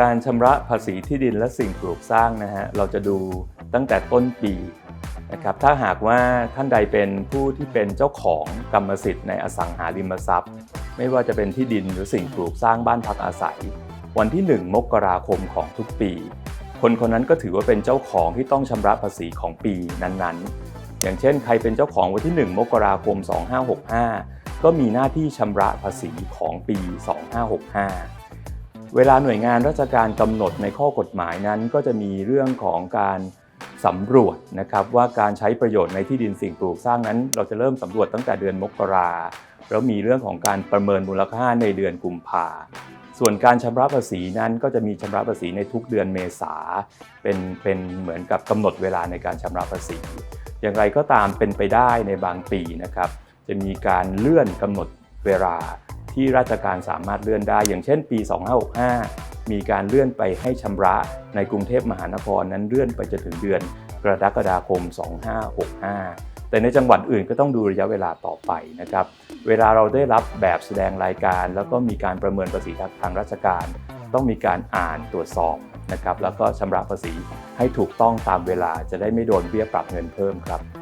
การชำระภาษีที่ดินและสิ่งปลูกสร้างนะฮะเราจะดูตั้งแต่ต้นปีนะครับถ้าหากว่าท่านใดเป็นผู้ที่เป็นเจ้าของกรรมสิทธิ์ในอสังหาริมทรัพย์ ไม่ว่าจะเป็นที่ดินหรือสิ่งปลูกสร้างบ้านพักอาศัย วันที่ 1 มกราคมของทุกปี คนคนนั้นก็ถือว่าเป็นเจ้าของที่ต้องชำระภาษีของปีนั้นๆ อย่างเช่น ใครเป็นเจ้าของวันที่ 1 มกราคม 2565 ก็มีหน้าที่ชำระภาษีของปี 2565 เวลาหน่วยงานราชการกำหนดในข้อกฎหมายนั้น ก็จะมีเรื่องของการสำรวจนะครับว่าการใช้ประโยชน์ในที่ดินสิ่งปลูกสร้างนั้น เราจะเริ่มสำรวจตั้งแต่เดือนมกราแล้วมีเรื่องของการประเมินมูลค่าในเดือนกุมภาส่วนการชำระภาษีนั้นก็จะมีชำระภาษีในทุกเดือนเมษาเป็นเป็นเหมือนกับกำหนดเวลาในการชำระภาษี อย่างไรก็ตามเป็นไปได้ในบางปีนะครับ จะมีการเลื่อนกำหนดเวลา ที่ราชการสามารถเลื่อนได้ อย่างเช่นปี 2565 มีการเลื่อนไปให้ชำระในกรุงเทพมหานครนั้นเลื่อนไปจนถึงเดือนกรกฎาคม 2565 แต่ในจังหวัดอื่นก็ต้องดูระยะเวลาต่อไปนะครับ เวลาเราได้รับแบบแสดงรายการ แล้วก็มีการประเมินภาษีทางราชการ ต้องมีการอ่านตรวจสอบนะครับ แล้วก็ชำระภาษีให้ถูกต้องตามเวลาจะได้ไม่โดนเบี้ยปรับเงินเพิ่มครับ